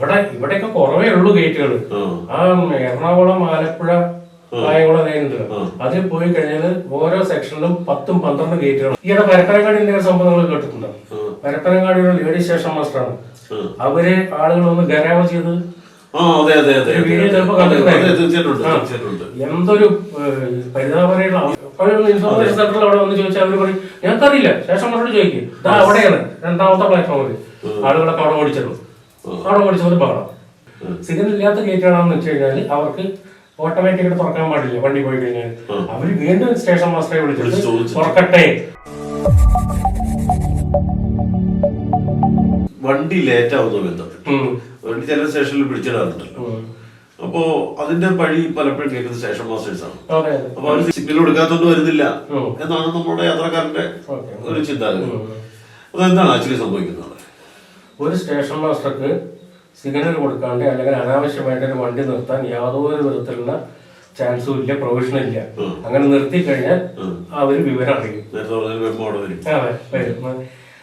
ഇവിടെ ഇവിടെയൊക്കെ കുറവേ ഉള്ളൂ ഗേറ്റുകൾ ആ. എറണാകുളം ആലപ്പുഴ കായംകുളം ഉണ്ട് അതിൽ പോയി കഴിഞ്ഞാൽ ഓരോ സെക്ഷനിലും പത്തും പന്ത്രണ്ടും ഗേറ്റുകൾ ഈയിടെ പരപ്പനങ്ങാടിന്റെ എന്തെങ്കിലും സംഭവങ്ങൾ കേട്ടിട്ടുണ്ട്? പരപ്പനങ്ങാടി ഒരു ലേഡി സ്റ്റേഷൻ മാസ്റ്ററാണ്. അവർ ആളുകൾ ഒന്ന് ഗരാമ ചെയ്ത് എന്തൊരു പരിതാപനയുള്ള ഇൻഫോർമേഷൻ സെന്ററിൽ അവിടെ വന്ന് ചോദിച്ചാൽ അവർ പറയും ഞങ്ങൾക്കറിയില്ല ശേഷം അവരോട് ചോദിക്കും. അവിടെയാണ് രണ്ടാമത്തെ പ്ലാറ്റ്ഫോമിൽ ആളുകളൊക്കെ അവിടെ ഓടിച്ചിരുന്നു അവിടെ ഓടിച്ചത് പാടാം. സിഗ്നൽ ഇല്ലാത്ത ഗേറ്റുകളാണെന്ന് വെച്ച് കഴിഞ്ഞാൽ അവർക്ക് ഓട്ടോമാറ്റിക്കായിട്ട് തുറക്കാൻ പാടില്ല വണ്ടി പോയി കഴിഞ്ഞാൽ അവർ വീണ്ടും സ്റ്റേഷൻ മാസ്റ്ററെ വിളിച്ചിട്ട്. തുറക്കട്ടെ. വണ്ടി ലേറ്റ് ആവുന്നു ബന്ധപ്പെട്ട്. വണ്ടി ചില സ്റ്റേഷനിൽ പിടിച്ചിടാറുണ്ടല്ലോ. അപ്പോ അതിന്റെ പഴി പലപ്പോഴും കേൾക്കുന്നത് സ്റ്റേഷൻ മാസ്റ്റേഴ്സ് ആണ്. അപ്പൊ അവർ സിഗ്നൽ കൊടുക്കാത്തോണ്ട് വരുന്നില്ല. എന്നാണ് നമ്മുടെ യാത്രക്കാരന്റെ. ഒരു ചിന്താഗതി. അതെന്താണ് ആക്ച്വലി സംഭവിക്കുന്നത്? ഒരു സ്റ്റേഷൻ മാസ്റ്റർക്ക് സിഗ്നൽ കൊടുക്കാണ്ട് അല്ലെങ്കിൽ അനാവശ്യമായിട്ട് ഒരു വണ്ടി നിർത്താൻ യാതൊരു വിധത്തിലുള്ള ചാൻസും ഇല്ല പ്രൊവിഷനും ഇല്ല. അങ്ങനെ നിർത്തി കഴിഞ്ഞാൽ അവർ വിവരം അറിയും.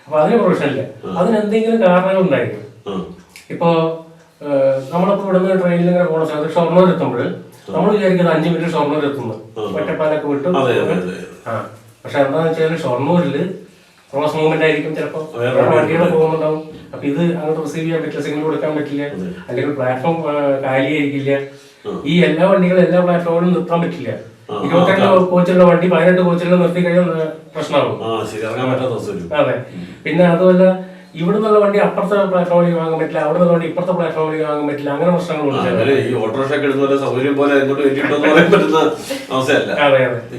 അപ്പൊ അതിന് പ്രൊവിഷൻ ഇല്ല. അതിനെന്തെങ്കിലും കാരണങ്ങൾ ഉണ്ടായിരിക്കും ഇപ്പൊ നമ്മളിപ്പോ ഇവിടുന്ന് ട്രെയിനിൽ ഇങ്ങനെ പോണ സമയത്ത് ഷൊർണൂർ എത്തുമ്പോൾ നമ്മൾ വിചാരിക്കുന്നത് അഞ്ചു മിനിറ്റ് ഷൊർണൂർ എത്തുന്നു ഒറ്റപ്പാലൊക്കെ വിട്ടു. ആ. പക്ഷെ എന്താണെന്ന് വെച്ചാൽ ഷൊർണൂരിൽ ക്രോസ് മൂവ്മെന്റ് ആയിരിക്കും ചിലപ്പോൾ വേറെ വണ്ടികൾ പോകുന്നുണ്ടാവും. അപ്പൊ ഇത് അങ്ങോട്ട് റിസീവ് ചെയ്യാൻ പറ്റില്ല സിഗ്നൽ കൊടുക്കാൻ പറ്റില്ല. അല്ലെങ്കിൽ പ്ലാറ്റ്ഫോം കാലിയായിരിക്കില്ല. ഈ എല്ലാ വണ്ടികളും എല്ലാ പ്ലാറ്റ്ഫോമിലും നിർത്താൻ പറ്റില്ല. ഇരുപത്തിരണ്ട് കോച്ചുള്ള വണ്ടി പതിനെട്ട് കോച്ചുകൾ നിർത്തി കഴിഞ്ഞാൽ പ്രശ്നമാകും അതെ. പിന്നെ അതുമല്ല ഇവിടുന്നുള്ള വണ്ടി അപ്പുറത്തെ പ്ലാറ്റ്ഫോമിൽ വാങ്ങാൻ പറ്റില്ല അവിടെ നിന്ന് വണ്ടി ഇപ്പുറത്തെ പ്ലാറ്റ്ഫോമിൽ വാങ്ങാൻ പറ്റില്ല അങ്ങനെ പ്രശ്നങ്ങളുണ്ട് ഈ ഓട്ടോറിക്ഷ എടുത്ത പോലെ സൗകര്യം പോലെ എങ്ങോട്ട് വേണ്ടിയിട്ടെന്ന് പറയാൻ പറ്റുന്ന അവസ്ഥയല്ല.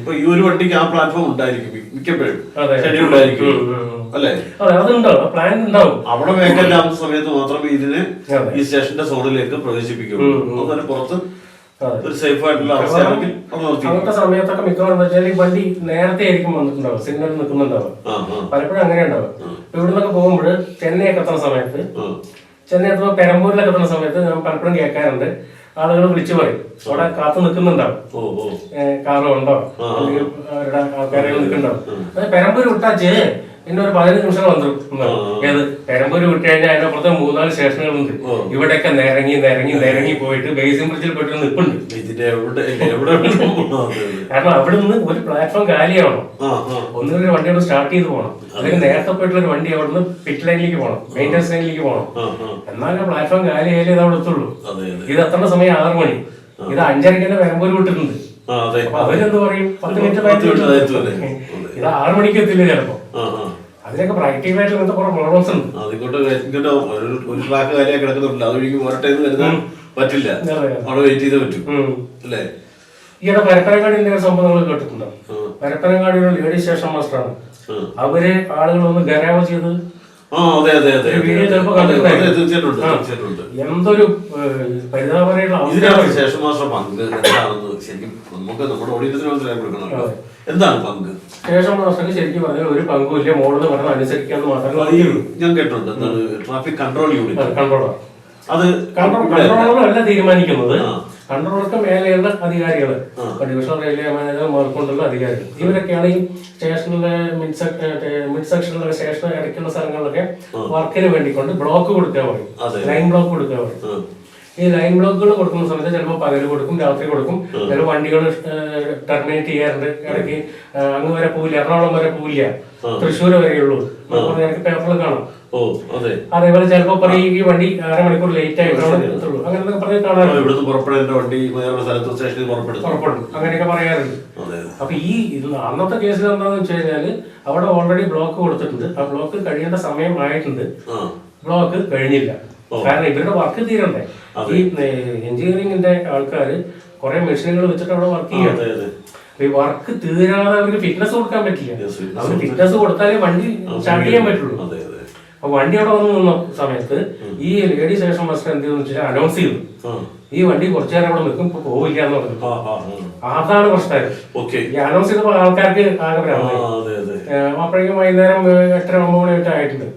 ഇപ്പൊ ഈ ഒരു വണ്ടിക്ക് ആ പ്ലാറ്റ്ഫോം ഉണ്ടായിരിക്കും മിക്കപ്പോഴും. ഷെഡ്യൂൾ ഉണ്ടായിരിക്കും. അല്ലേ? അതെ അതുണ്ടാവും പ്ലാൻ ഉണ്ടാവും. അവിടെ ആവുന്ന സമയത്ത് മാത്രമേ ഇതിന് ഈ സ്റ്റേഷന്റെ സോണിലേക്ക് പ്രവേശിപ്പിക്കുള്ളൂ അതുപോലെ പുറത്ത്. ഒരു സേഫ് ആയിട്ടുള്ള അവസ്ഥയാണെങ്കിൽ അങ്ങനത്തെ സമയത്തൊക്കെ മിക്കവാറും വെച്ചാൽ ഈ വണ്ടി നേരത്തെ ആയിരിക്കും വന്നിട്ടുണ്ടാവും സിഗ്നൽ നിൽക്കുന്നുണ്ടാവും പലപ്പോഴും അങ്ങനെ ഉണ്ടാവും ഇവിടെ നിന്നൊക്കെ പോകുമ്പോൾ ചെന്നൈയൊക്കെ എത്തുന്ന സമയത്ത്. ചെന്നൈ എത്തുമ്പോൾ പെരമ്പൂരിലൊക്കെ എത്തുന്ന സമയത്ത് ഞാൻ പലപ്പോഴും കേൾക്കാറുണ്ട്. ആളുകൾ വിളിച്ചു പറയും. അവിടെ കാത്തു നിൽക്കുന്നുണ്ടാവും ഓ ഓ. കാറ് ഉണ്ടോ? അല്ലെങ്കിൽ അവരുടെ ആൾക്കാരെ നിൽക്കുന്നുണ്ടാവും അത് പെരമ്പൂര് വിട്ടാച്ച് പിന്നെ ഒരു പതിനഞ്ച് നിമിഷം വന്നു ഏത്? പെരമ്പൂര് വിട്ട് കഴിഞ്ഞാൽ അപ്പുറത്തെ മൂന്നാൽ സ്റ്റേഷനുകളുണ്ട്. ഇവിടെയൊക്കെ നിരങ്ങി നിരങ്ങി നിരങ്ങി പോയിട്ട് ബേസിൻ ബ്രിഡ്ജിൽ പോയിട്ട് നിൽപ്പുണ്ട്. കാരണം അവിടെ നിന്ന് ഒരു പ്ലാറ്റ്ഫോം കാലിയാവണം വണ്ടി അവിടെ സ്റ്റാർട്ട് ചെയ്ത് പോകണം. അല്ലെങ്കിൽ നേരത്തെ പോയിട്ടുള്ള ഒരു വണ്ടി അവിടെ നിന്ന് പിറ്റ് ലൈനിലേക്ക് പോകണം. മെയിന്റനൻസ് ലൈനിലേക്ക് പോകണം. എന്നാലും പ്ലാറ്റ്ഫോം കാലിയായാലേ ഇത് അവിടെ എത്തുള്ളൂ. ഇത് എത്തേണ്ട സമയം ആറ് മണി. ഇത് അഞ്ചരയ്ക്ക് തന്നെ പെരമ്പൂര് വിട്ടിട്ടുണ്ട്. അവരെന്ത് പറയും? പത്ത് മിനിറ്റ്. ഇത് ആറ് മണിക്ക് എത്തില്ല ചിലപ്പോ? പ്രാക്ടിക്കലായിട്ട് ഇങ്ങനത്തെ കുറെ പ്രോബ്ലംസ് ഉണ്ട്. അതിങ്ങോട്ട് ഇങ്ങോട്ട് ഒരു ഒരു ട്രാക്ക് കാര്യം കിടക്കുന്നുണ്ട്. അതൊഴിക്കും പോരട്ടെ എന്ന് കരുതാൻ പറ്റില്ല. അവിടെ വെയിറ്റ് ചെയ്തേ പറ്റൂ. അല്ലേ? ഈയിടെ പരപ്പനങ്ങാടിന്റെ ഒരു സംഭവങ്ങൾ കേട്ടിട്ടുണ്ടോ. പരപ്പനങ്ങാടിയുടെ ലേഡി സ്റ്റേഷൻ മാസ്റ്ററാണ്. അവർ ആളുകൾ ഒന്ന് ഗരാമ ചെയ്ത് എന്തൊരു ഇതിനകത്ത് ശേഷം മാസം പങ്ക് എന്താണെന്ന് ശരിക്കും നമുക്ക് നമ്മുടെ ഓഡിയൻസിന് മനസ്സിലാക്കി കൊടുക്കണമല്ലോ എന്താണ് പങ്ക്? മാസ്റ്റർക്ക് ശരിക്കും പറഞ്ഞാൽ ഒരു പങ്കുമില്ല മോഡൽ പറഞ്ഞാൽ അനുസരിക്കാന്ന് മാത്രമേ ഞാൻ കേട്ടിട്ടുണ്ട്. എന്താണ് ട്രാഫിക് കൺട്രോൾ യൂണിറ്റ്. കൺട്രോളർ. അത് കൺട്രോൾ അല്ല. തീരുമാനിക്കുന്നത്. കൺട്രോളർക്ക് മേലെയുള്ള അധികാരികൾ ഡിവിഷണൽ റെയിൽവേ മാനേജർ മേൽക്കൊണ്ടുള്ള അധികാരികൾ. ഇവരൊക്കെയാണ് ഈ സ്റ്റേഷനിലെ മിഡ് മിഡ് സെക്ഷനിലെ സ്റ്റേഷൻ ഇടയ്ക്കുള്ള സ്ഥലങ്ങളിലൊക്കെ വർക്കിന് വേണ്ടിക്കൊണ്ട് ബ്ലോക്ക് കൊടുക്കാൻ പറയും. ലൈൻ ബ്ലോക്ക് കൊടുക്കാൻ പറയും. ഈ ലൈൻ ബ്ലോക്കുകൾ കൊടുക്കുന്ന സമയത്ത് ചിലപ്പോൾ പകൽ കൊടുക്കും രാത്രി കൊടുക്കും. ചില വണ്ടികൾ ടെർമിനേറ്റ് ചെയ്യാറുണ്ട്. ഇടയ്ക്ക് അങ്ങ് വരെ പോവില്ല എറണാകുളം വരെ പോവില്ല. തൃശ്ശൂർ വരെയുള്ളൂ. പേപ്പറിൽ കാണാം. ഓ അതെ. അതേപോലെ ചിലപ്പോ പറയും ഈ വണ്ടി അരമണിക്കൂർ ലേറ്റ് ആയിട്ടാണ് എത്തുള്ളൂ. അങ്ങനെയൊക്കെ പറഞ്ഞ് കാണാറുണ്ട് ഇവിടുന്ന് പുറപ്പെടേണ്ട വണ്ടി വേറൊരു സ്ഥലത്ത് സ്റ്റേഷനിൽ പുറപ്പെടും. ഉറപ്പുണ്ട് അങ്ങനെയൊക്കെ പറയാറുണ്ട്. അപ്പൊ ഈ അന്നത്തെ കേസിൽ എന്താണെന്ന് വെച്ച് കഴിഞ്ഞാൽ അവിടെ ഓൾറെഡി ബ്ലോക്ക് കൊടുത്തിട്ടുണ്ട്. ആ ബ്ലോക്ക് കഴിയേണ്ട സമയം ആയിട്ടുണ്ട്. ബ്ലോക്ക് കഴിഞ്ഞില്ല. കാരണം ഇവരുടെ വർക്ക് തീരണ്ടേ. ഈ എഞ്ചിനീയറിംഗിന്റെ ആൾക്കാർ കുറെ മെഷീനുകൾ വെച്ചിട്ട് അവിടെ വർക്ക് ചെയ്യാം ഈ വർക്ക് തീരാതെ അവർക്ക് ഫിറ്റ്നസ് കൊടുക്കാൻ പറ്റില്ല. അവർക്ക് ഫിറ്റ്നസ് കൊടുത്താലേ വണ്ടി സ്റ്റാർട്ട് ചെയ്യാൻ പറ്റുള്ളൂ. അപ്പൊ വണ്ടി അവിടെ വന്ന് നിന്ന സമയത്ത് ഈ ലേഡി സ്റ്റേഷൻ മാസ്റ്റർ എന്ത് ചെയ്തെന്ന് വെച്ചാൽ അനൗൺസ് ചെയ്തു. ഈ വണ്ടി കുറച്ചു നേരം അവിടെ നിൽക്കും ഇപ്പൊ പോവില്ല എന്ന് പറഞ്ഞു. അതാണ് പ്രശ്നം. ഓക്കെ. ഈ അനൗൺസ് ചെയ്തപ്പോൾ ആൾക്കാർക്ക് ആകെ അപ്പോഴേക്കും വൈകുന്നേരം എട്ടര ഒമ്പത് മണിയൊക്കെ ആയിട്ടുണ്ട്.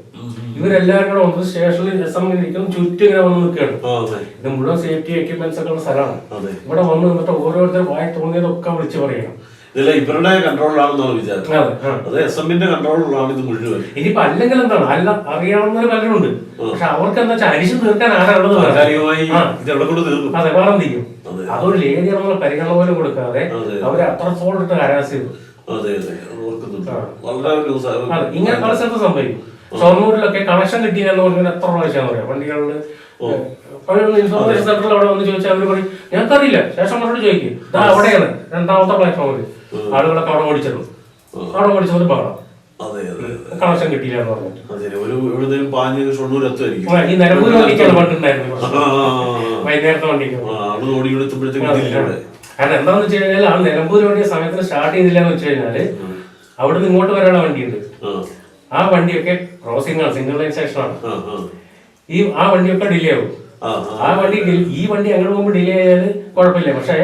ഇവരെല്ലാവരും കൂടെ വന്ന് സ്റ്റേഷനിൽ എസ് എം ഇരിക്കും ചുറ്റും ഇങ്ങനെ വന്ന് നിൽക്കുകയാണ്. ഇത് മുഴുവൻ സേഫ്റ്റി എക്യുപ്മെന്റ്സ് ഒക്കെ ഉള്ള സ്ഥലമാണ്. ഇവിടെ വന്ന് നിന്നിട്ട് ഓരോരുത്തർ വായി തോന്നിയതൊക്കെ വിളിച്ച് പറയണം. ഇതെല്ലാം ഇവരുടെ കൺട്രോളിലാണെന്നാണ് വിചാരം അതെ എസ് എമ്മിന്റെ കൺട്രോളിലാണ് ഇത് മുഴുവൻ. ഇനിയിപ്പോ അല്ലെങ്കിൽ എന്താണ്? അല്ല അറിയാവുന്നവർ പലരുണ്ട്. പക്ഷെ അവർക്ക് എന്താ വെച്ചാൽ അരിശം തീർക്കാൻ ആരാളുള്ളത് വേറെ. താൽക്കാലികമായി ആ. ഇത് എവിടെ കൊണ്ട് തീർക്കും? അതെ വേറെ. അതൊരു ലേഖ്യമുള്ള പരിഗണന പോലും കൊടുക്കാതെ. അവരെ അത്രത്തോളം ഇട്ട് കരാസ് ചെയ്തു ഇങ്ങനെ പല സ്ഥലത്ത് സംഭവിക്കും. ഷൊർണൂരിലൊക്കെ കണക്ഷൻ കിട്ടിയെന്ന് പറഞ്ഞാൽ എത്ര പ്രാവശ്യം പറയാം വണ്ടികളിൽ ഇൻഫോർമേഷൻ സെന്ററിൽ അവിടെ വന്ന് ചോദിച്ചാൽ അവർ പറയും ഞങ്ങൾക്കറിയില്ല. ശേഷം അവരോട് ചോദിക്കും അവിടെയാണ്. രണ്ടാമത്തെ പ്ലാറ്റ്ഫോമിൽ ആളുകളൊക്കെ അവിടെ ഓടിച്ചിരുന്നു അവിടെ ഓടിച്ചത് പാടാം. കണക്ഷൻ കിട്ടിയില്ല എന്ന് ഒരു എവിടെയും പാഞ്ഞ് ഷൊണ്ണൂർ എത്തുമായിരിക്കും. ആ, ഈ നിലമ്പൂർ വണ്ടിക്കാണ് പണ്ടുണ്ടായിരുന്നു വൈകുന്നേരത്തെ വണ്ടിക്ക്. അവിടെ ഓടി കാരണം എന്താണെന്ന് വെച്ച് കഴിഞ്ഞാൽ ആ നിലമ്പൂർ വണ്ടി സമയത്തിന് സ്റ്റാർട്ട് ചെയ്തില്ല എന്ന് വെച്ച് കഴിഞ്ഞാൽ അവിടുന്ന് ഇങ്ങോട്ട് വരാനുള്ള വണ്ടിയുണ്ട്. ആ. വണ്ടിയൊക്കെ ക്രോസിംഗ് ആണ് സിംഗിൾ ലൈൻ സെക്ഷനാണ് ആണ്. ഈ ആ വണ്ടിയൊക്കെ ഡിലേ ആവും. ആ ആ. വണ്ടി ഈ വണ്ടി അങ്ങോട്ട് പോകുമ്പോൾ ഡിലേ ആയാൽ കുഴപ്പമില്ല. പക്ഷേ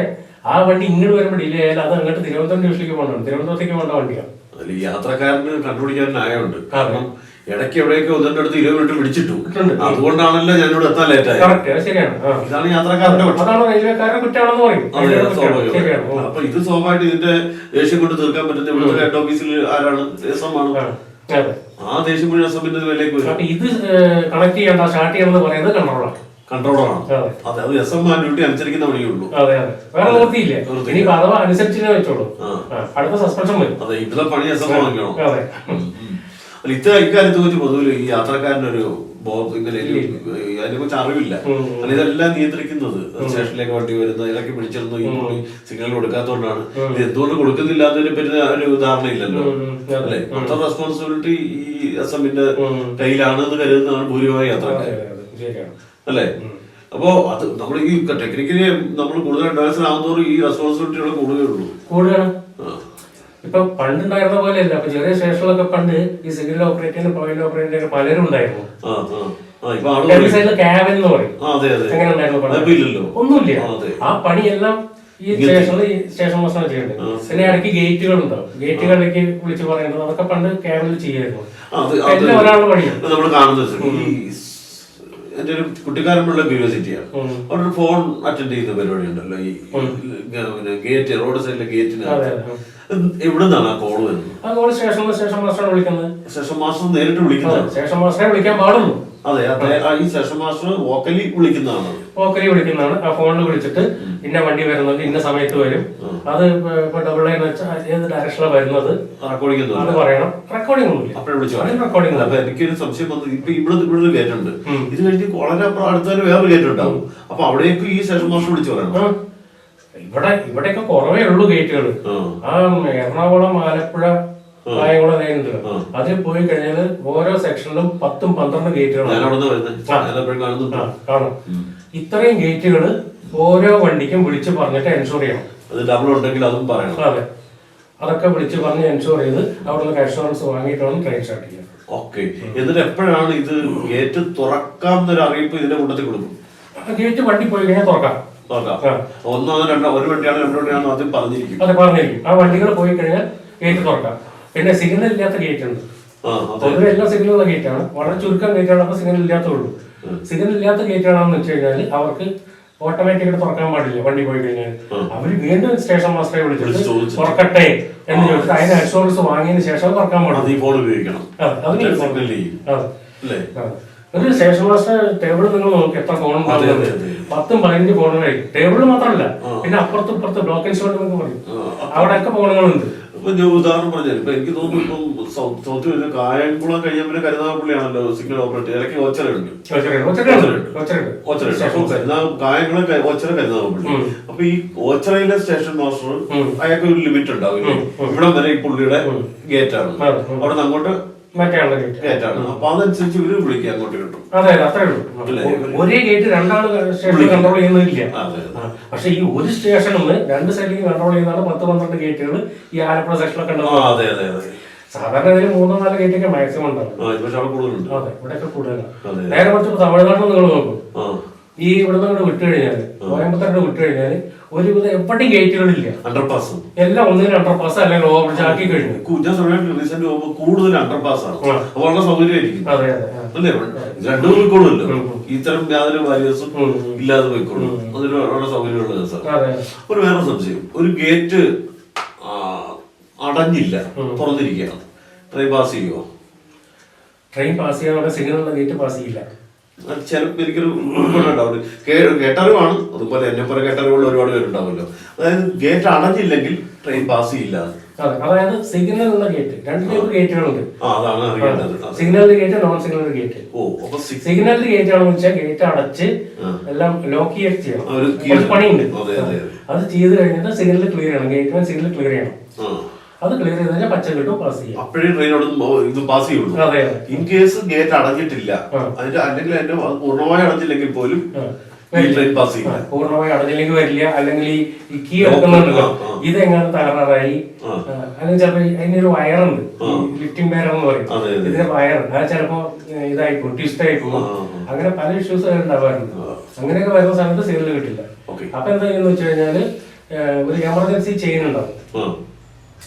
ആ വണ്ടി ഇങ്ങോട്ട് വരുമ്പോൾ ഡിലേ ആയാലും അത് അങ്ങോട്ട് തിരുവനന്തപുരം ഡിവിഷനിലേക്ക് പോകണം. തിരുവനന്തപുരത്തേക്ക് പോകേണ്ട വണ്ടിയാണ് അതിൽ യാത്രക്കാരന് കണ്ടുപിടിക്കാനായുണ്ട് കാരണം ഇടയ്ക്ക് എവിടെയൊക്കെ ഒന്നിന്റെ അടുത്ത് ഇരുപത് പിടിച്ചിട്ടു. അതുകൊണ്ടാണല്ലോ ഞാനിവിടെ എത്താൻ ലേറ്റ് ആയത്. ശരിയാണ്. ഇതാണ് യാത്രക്കാരന്റെ. അപ്പൊ ഇത് സ്വാഭാവികമായിട്ട് ഇതിന്റെ ദേഷ്യം കൊണ്ട് തീർക്കാൻ പറ്റുന്ന ഇവിടുത്തെ ഹെഡ് ഓഫീസിൽ ആരാണ്? ദേശമാണ് ആ, ദേഷ്യം മുഴുവൻ അസമിന്റെ വിലയ്ക്ക് ഇത് കണക്ട് ചെയ്യേണ്ട സ്റ്റാർട്ട് ചെയ്യണമെന്ന് പറയുന്നത് കൺട്രോളാണ് കൺട്രോളറാണ്. അതെ. അതെ എസ് എം ഡ്യൂട്ടി അനുസരിക്കുന്ന വഴിയുള്ളൂ അതെ അതെ. വേറെ നിർത്തിയില്ല? ഇനി അഥവാ അനുസരിച്ചേ വെച്ചോളൂ. അടുത്ത സസ്പെൻഷൻ വരും. അതെ ഇതിലെ പണി എസ് എം വാങ്ങിക്കണം? അതെ. അല്ല ഇത്ര ഇക്കാര്യത്തെ കുറിച്ച് പൊതുവിൽ ഈ യാത്രക്കാരനൊരു ഇങ്ങനെ അതിനെ കുറിച്ച് അറിവില്ല. അല്ല ഇതെല്ലാം നിയന്ത്രിക്കുന്നത്. സ്റ്റേഷനിലേക്ക് വണ്ടി വരുന്നത് ഇതൊക്കെ പിടിച്ചിരുന്നു ഈ പുള്ളി സിഗ്നൽ കൊടുക്കാത്തതുകൊണ്ടാണ്. ഇത് എന്തുകൊണ്ട് കൊടുക്കുന്നില്ല എന്നതിനെ പറ്റി ഒരു ധാരണ ഇല്ലല്ലോ. അല്ലെ? മൊത്തം റെസ്പോൺസിബിലിറ്റി ഈ എസ് എമ്മിന്റെ കയ്യിലാണ് എന്ന് കരുതുന്നതാണ് ഭൂരിഭാഗം യാത്രക്കാരൻ യാത്രക്കാർ. ശരിയാണ്. അല്ലേ? അപ്പോ അത് നമ്മൾ ഈ ടെക്നിക്കലി നമ്മൾ കൂടുതൽ അഡ്വാൻസ് ആവുന്നതോറും ഈ റെസ്പോൺസിബിലിറ്റികൾ കൂടുകയുള്ളൂ കൂടുതലാണ് പണ്ട് ഇപ്പൊ പണ്ടുണ്ടായിരുന്ന പോലെയല്ല. അപ്പൊ ചെറിയ ശേഷങ്ങളൊക്കെ പണ്ട് ഈ സിഗ്നൽ ഓപ്പറേറ്ററിന് പോയിന്റ് ഓപ്പറേറ്ററിന് പലരും ഉണ്ടായിരുന്നു. സൈഡിൽ ക്യാബിൻ എന്ന് പറയും. അതെ ഉണ്ടായിരുന്നു പണ്ട്? ഒന്നുമില്ല. ആ, പണിയെല്ലാം ഈ സ്റ്റേഷനിൽ ഈ സ്റ്റേഷൻ മാസ്റ്റർ ചെയ്യേണ്ടത് പിന്നെ ഇടയ്ക്ക് ഗേറ്റുകൾ ഉണ്ടാവും ഗേറ്റുകളിലേക്ക് വിളിച്ചു പറയുന്നത്. അതൊക്കെ പണ്ട് ക്യാബിൽ ചെയ്യായിരുന്നു. എല്ലാം ഒരാളുടെ പണിയാണ് നമ്മൾ കാണുന്നത് എന്റെ ഒരു കുട്ടിക്കാലമുള്ള ക്യൂരിയോസിറ്റിയാണ് അവരുടെ അവിടെ ഫോൺ അറ്റൻഡ് ചെയ്യുന്ന പരിപാടി ഉണ്ടല്ലോ ഈ പിന്നെ ഗേറ്റ് റോഡ് സൈഡിലെ ഗേറ്റിന് എവിടുന്നാണ് അതെ എവിടെ നിന്നാണ് ആ കോൾ വരുന്നത്? സ്റ്റേഷൻ മാസ്റ്റർ വിളിക്കുന്നത്. സ്റ്റേഷൻ മാസ്റ്റർ നേരിട്ട് വിളിക്കുന്നത് സ്റ്റേഷൻ മാസ്റ്ററെ വിളിക്കാൻ പാടുള്ളൂ. അതെ അതെ. ആ ഈ സെഷൻ മാസ്റ്റർ വോക്കലി വിളിക്കുന്നതാണ്. വോക്കലി വിളിക്കുന്നതാണ്. ആ ഫോണിൽ വിളിച്ചിട്ട് ഇന്ന വണ്ടി വരുന്നത് ഇന്ന സമയത്ത് വരും. അത് ഡബിൾ ലൈൻ വെച്ചാൽ ഏത് ഡയറക്ഷനിലാണ് വരുന്നത്? റെക്കോർഡിംഗ് അത് പറയണം. റെക്കോർഡിംഗ് റെക്കോർഡിംഗ് അപ്പൊ എനിക്കൊരു സംശയം വന്നത് ഇപ്പൊ ഇവിടെ ഇവിടെ ഒരു ഗേറ്റ് ഉണ്ട് ഇത് കഴിഞ്ഞ് വളരെ അപ്പുറം വേറെ തന്നെ വേറൊരു ഗേറ്റ് ഉണ്ടാവും അപ്പൊ അവിടേക്ക് ഈ സെഷൻ മാസ്റ്റർ വിളിച്ചു പറയണം. ഇവിടെ ഇവിടെയൊക്കെ കുറവേ ഉള്ളൂ ഗേറ്റുകൾ. ആ. എറണാകുളം ആലപ്പുഴ കായംകുളം ലൈനുണ്ട് അതിൽ പോയി കഴിഞ്ഞാൽ ഓരോ സെക്ഷനിലും പത്തും പന്ത്രണ്ടും ഗേറ്റുകളാണ്. കാണും. ഇത്രയും ഗേറ്റുകൾ ഓരോ വണ്ടിക്കും വിളിച്ച് പറഞ്ഞിട്ട് എൻഷുർ ചെയ്യണം. അത് ഡബിൾ ഉണ്ടെങ്കിൽ അതും പറയണം. അതെ. അതൊക്കെ വിളിച്ച് പറഞ്ഞ് എൻഷുർ ചെയ്ത് അവിടെ നിന്ന് ഇൻഷുറൻസ് വാങ്ങിയിട്ടാണ് ട്രെയിൻ സ്റ്റാർട്ട് ചെയ്യുന്നത് ഓക്കെ. എന്നിട്ട് എപ്പോഴാണ് ഇത് ഗേറ്റ് തുറക്കാം എന്നൊരു അറിയിപ്പ് ഇതിന്റെ കൂട്ടത്തിൽ കൊടുക്കും? ഗേറ്റ് വണ്ടി പോയി കഴിഞ്ഞാൽ തുറക്കാം. ഒന്നോ രണ്ടോ ഒരു വണ്ടിയാണ് രണ്ടോ വണ്ടിയാണോ ആദ്യം പറഞ്ഞിരിക്കും. അതെ പറഞ്ഞിരിക്കും. ആ വണ്ടികൾ പോയി കഴിഞ്ഞാൽ ഗേറ്റ് തുറക്കാം. പിന്നെ സിഗ്നൽ ഇല്ലാത്ത ഗേറ്റ് ഉണ്ട്. പൊതുവെ എല്ലാ സിഗ്നലുള്ള ഗേറ്റാണ് വളരെ ചുരുക്കം ഗേറ്റുകളൊക്കെ സിഗ്നൽ ഇല്ലാത്തുള്ളൂ സിഗ്നൽ ഇല്ലാത്ത ഗേറ്റുകളാണെന്ന് വെച്ച് കഴിഞ്ഞാൽ അവർക്ക് ഓട്ടോമാറ്റിക്കായിട്ട് തുറക്കാൻ പാടില്ല വണ്ടി പോയി കഴിഞ്ഞാൽ അവർ വീണ്ടും സ്റ്റേഷൻ മാസ്റ്ററെ വിളിച്ചിട്ട് തുറക്കട്ടെ എന്ന് ചോദിച്ചിട്ട് അതിന് അഷുറൻസ് വാങ്ങിയതിന് ശേഷം തുറക്കാൻ പാടില്ല. ഈ ഫോൺ ഉപയോഗിക്കണം. ഒരു സ്റ്റേഷൻ മാസ്റ്റർ ടേബിൾ നിങ്ങൾ നോക്കി എത്ര ഫോൺ. പത്തും പതിനഞ്ച് ഫോണുകളായി ടേബിൾ മാത്രമല്ല. പിന്നെ അപ്പുറത്തും ഇപ്പുറത്ത് ബ്ലോക്ക് ഇൻസ്റ്റുമെന്റ് എന്നൊക്കെ പറയും. അവിടെയൊക്കെ ഫോണുകളുണ്ട് ഇപ്പൊ ഞാൻ ഉദാഹരണം പറഞ്ഞാൽ ഇപ്പൊ എനിക്ക് തോന്നുന്നു ഇപ്പം സൗത്ത് സൗത്ത് വരുന്ന കായംകുളം കഴിയാൻ പിന്നെ കരുനാഗപ്പള്ളിയാണല്ലോ സിഗ്നൽ ഓപ്പറേറ്റർ. ഇടയ്ക്ക് കരുനാ കായംകുളം ഒച്ചര കരുനാഗപ്പള്ളി. അപ്പൊ ഈ ഓച്ചറയിലെ സ്റ്റേഷൻ മാസ്റ്റർ അയാൾക്ക് ഒരു ലിമിറ്റ് ഉണ്ടാവില്ലേ ഇവിടെ വരെ ഈ പുള്ളിയുടെ ഗേറ്റാണ്. അവിടെ നിന്ന് അങ്ങോട്ട് മറ്റേ ആളുടെ ഗേറ്റ് ഗേറ്റ് ആണ് അപ്പൊ അതനുസരിച്ച് ഇവർ വിളിക്കുക അങ്ങോട്ട് കിട്ടും അതെ അതെ അത്രേ ഉള്ളൂ. ഒരേ ഗേറ്റ് രണ്ടാൾ സ്റ്റേഷൻ കൺട്രോൾ ചെയ്യുന്നില്ല പക്ഷെ ഈ ഒരു സ്റ്റേഷനിൽ രണ്ട് സൈഡിൽ കൺട്രോൾ ചെയ്യുന്നതാണ് പത്ത് പന്ത്രണ്ട് ഗേറ്റുകൾ ഈ ആലപ്പുഴ സെക്ഷനൊക്കെ ആ ഉണ്ടാവും അതെ അതെ അതെ. സാധാരണ ഇതിൽ മൂന്നോ നാല് ഗേറ്റൊക്കെ മാക്സിമം ഉണ്ടാവും അതെ ഇവിടെയൊക്കെ കൂടുതലാണ്. നേരെ മറിച്ച് തമിഴ്നാട്ടിൽ നിങ്ങൾ നോക്കും. ഈ ഇവിടുന്ന് അങ്ങോട്ട് വിട്ടു കഴിഞ്ഞാൽ കോയമ്പത്തൂർ വിട്ടു ഒരുവിധം എപ്പോഴും ഗേറ്റുകളില്ല അണ്ടർപാസ് എല്ലാം ഒന്നിനും അണ്ടർപാസ് അല്ലെങ്കിൽ ഓവർ ബ്രിഡ്ജ് ആക്കി കഴിഞ്ഞു ഞാൻ സമയത്ത് റീസെന്റ് പോകുമ്പോൾ കൂടുതൽ അണ്ടർപാസ് ആണ്. അപ്പൊ വളരെ സൗകര്യമായിരിക്കും. അതെ അതെ രണ്ടു പോയിക്കോളുമല്ലോ ഇത്തരം യാതൊരു വാല്യൂസും ഇല്ലാതെ പോയിക്കോളും. അതിന് വളരെ സൗകര്യമുള്ള അതെ ഒരു വേറെ സംശയം. ഒരു ഗേറ്റ് അടഞ്ഞില്ല. തുറന്നിരിക്കുകയാണ്. ട്രെയിൻ പാസ് ചെയ്യുമോ ട്രെയിൻ പാസ് ചെയ്യാൻ സിഗ്നൽ ഗേറ്റ് പാസ് ചെയ്യില്ല. ചിലപ്പോൾ എനിക്കൊരു ഉൾക്കൊള്ളുണ്ടാവും കേട്ടറിവാണ്. അതുപോലെ എന്നെ പോലെ കേട്ടറിവുള്ള ഒരുപാട് പേരുണ്ടാവുമല്ലോ. അതായത് ഗേറ്റ് അടഞ്ഞില്ലെങ്കിൽ ട്രെയിൻ പാസ് ചെയ്യില്ല. അതെ അതായത് സിഗ്നൽ ഉള്ള ഗേറ്റ് രണ്ട് ടൈപ്പ് ഗേറ്റുകളുണ്ട് സിഗ്നലിന്റെ ഗേറ്റ് നോൺ സിഗ്നൽ ഗേറ്റ് സിഗ്നലിന്റെ സിഗ്നൽ ഗേറ്റ് ആണെന്ന് വെച്ചാൽ ഗേറ്റ് അടച്ച് എല്ലാം ലോക്ക് ചെയ്ത് ചെയ്യണം. പണിയുണ്ട്. അതെ, ചെയ്ത് കഴിഞ്ഞിട്ട് സിഗ്നൽ ക്ലിയർ ചെയ്യണം. ഗേറ്റ് സിഗ്നൽ ക്ലിയർ ചെയ്യണം. അത് ക്ലിയർ ചെയ്ത് കഴിഞ്ഞാൽ പച്ച കിട്ടും പാസ് ചെയ്യും. അപ്പോഴേ ട്രെയിനോട് ഇത് പാസ് ചെയ്യുള്ളൂ. അതെ ഇൻ കേസ് ഗേറ്റ് അടഞ്ഞിട്ടില്ല. അതിന്റെ അല്ലെങ്കിൽ അതിന്റെ അത് പൂർണമായി അടഞ്ഞില്ലെങ്കിൽ പോലും ട്രെയിൻ പാസ് ചെയ്യും പൂർണമായി അടഞ്ഞില്ലെങ്കിൽ വരില്ല അല്ലെങ്കിൽ ഈ- കീ എടുക്കുന്നുണ്ടല്ലോ. ഇതെങ്ങനെ തകരാറായി. അല്ലെങ്കിൽ ചിലപ്പോ അതിനൊരു വയറുണ്ട് ലിഫ്റ്റിംഗ് വയർ എന്ന് പറയും. ഇതിന്റെ വയർ അത് ചിലപ്പോ ഇതായി പോകും ട്വിസ്റ്റ് ആയി പോകും. അങ്ങനെ പല ഇഷ്യൂസ് ഉണ്ടാവാറുണ്ട്. അങ്ങനെയൊക്കെ വരുന്ന സമയത്ത് സിഗ്നൽ കിട്ടില്ല. അപ്പൊ എന്താ ചെയ്യുന്ന വെച്ച് കഴിഞ്ഞാൽ ഒരു എമർജൻസി ചെയിൻ ഉണ്ടാവും.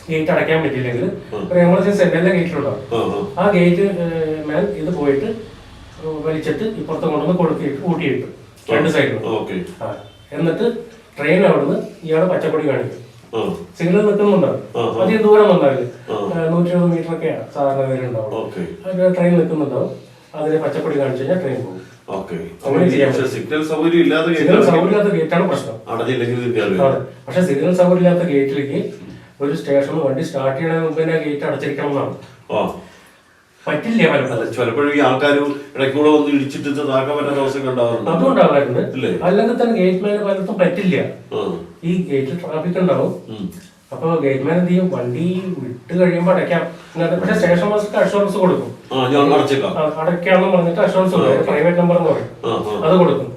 ഗേറ്റ് അടയ്ക്കാൻ പറ്റിയില്ലെങ്കിൽ നമ്മൾ എമർജൻസി എല്ലാ ഗേറ്റിലുണ്ടാവും ആ ഗേറ്റ് മേൽ ഇത് പോയിട്ട് വലിച്ചിട്ട് ഇപ്പുറത്ത് കൊണ്ടുവന്ന് കൊടുത്തിട്ട് കൂട്ടിയിട്ട് രണ്ട് സൈഡിലും ഓക്കെ. എന്നിട്ട് ട്രെയിൻ അവിടുന്ന് ഇയാൾ പച്ചക്കൊടി കാണിക്കും. സിഗ്നൽ നിൽക്കുന്നുണ്ടാവും. അധികം ദൂരം ഉണ്ടാവില്ല. നൂറ്റി ഇരുപത് മീറ്റർ ഒക്കെയാണ് സാധാരണ പേര് ഉണ്ടാവും ട്രെയിൻ നിൽക്കുന്നുണ്ടാവും അതിന് പച്ചക്കൊടി കാണിച്ചു കഴിഞ്ഞാൽ ട്രെയിൻ പോകും. സിഗ്നൽ സൗകര്യം ഇല്ലാത്ത ഗേറ്റാണ് പ്രശ്നം. പക്ഷെ സിഗ്നൽ സൗകര്യം ഇല്ലാത്ത ഗേറ്റിലേക്ക് ഒരു സ്റ്റേഷനും വണ്ടി സ്റ്റാർട്ട് ചെയ്യണ മുമ്പ് തന്നെ ഗേറ്റ് അടച്ചിരിക്കണം എന്നാണ്. പറ്റില്ല പലപ്പോഴും. ചിലപ്പോഴും ഈ ആൾക്കാർ ഇടയ്ക്കൂടെ ഒന്ന് ഇടിച്ചിട്ട് ഇതാക്കാൻ പറ്റുന്ന അവസ്ഥ ഉണ്ടാവാറുണ്ട്. അതും ഉണ്ടാവാറുണ്ട്? അല്ലെങ്കിൽ തന്നെ ഗേറ്റ് മാൻ പലർക്കും പറ്റില്ല. ഈ ഗേറ്റിൽ ട്രാഫിക് ഉണ്ടാവും. അപ്പൊ ഗേറ്റ് മാൻ എന്ത് ചെയ്യും? വണ്ടി വിട്ട് കഴിയുമ്പോൾ അടയ്ക്കാം. പക്ഷെ സ്റ്റേഷൻ മാസ്റ്റർക്ക് അഷുറൻസ് കൊടുക്കും. അടയ്ക്കാന്ന് പറഞ്ഞിട്ട് അഷുറൻസ് കൊടുക്കും. പ്രൈവറ്റ് നമ്പർ എന്ന് പറയും. അത് കൊടുക്കും.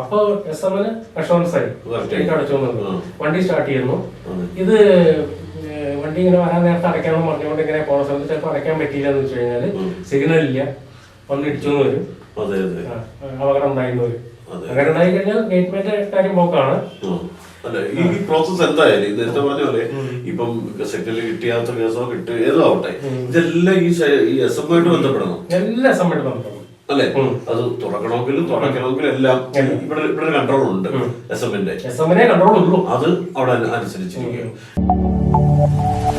അപ്പൊ എസ് എമ്മിന് അഷുറൻസ് ആയി. അടച്ചു വണ്ടി സ്റ്റാർട്ട് ചെയ്യുന്നു. ഇത് വണ്ടി ഇങ്ങനെ വരാൻ നേരത്തെ അടയ്ക്കാന്ന് പറഞ്ഞുകൊണ്ട് ഇങ്ങനെ പോണ സമയത്ത് ചിലപ്പോൾ അടയ്ക്കാൻ പറ്റിയില്ല എന്ന് വെച്ച് കഴിഞ്ഞാൽ സിഗ്നൽ ഇല്ല. വന്ന് ഇടിച്ചെന്ന് വരും. അപകടം ഉണ്ടായിരുന്നു വരും. അങ്ങനെ ഉണ്ടായി കഴിഞ്ഞാൽ ഗേറ്റ്മാന്റെ കാര്യം പോക്കാണ്. അല്ല ഈ പ്രോസസ് എന്തായാലും ഇത് നേരത്തെ പറഞ്ഞ പോലെ ഇപ്പം സെക്ടറിൽ കിട്ടിയാത്ത കേസോ കിട്ടി ഏതോ ആവട്ടെ ഇതെല്ലാം ഈ ഈ എസ് എം ആയിട്ട് ബന്ധപ്പെടണം? എല്ലാ നമുക്ക് അല്ലെ? അത് തുറക്കണമെങ്കിലും തുറക്കണമെങ്കിലും എല്ലാം ഇവിടെ ഇവിടെ കൺട്രോൾ ഉണ്ട് എസ് എമ്മിന്റെ എസ് എമ്മിനെ കൺട്രോൾ ഉള്ളൂ. അത് അവിടെ അനുസരിച്ചിരിക്കും Thank you.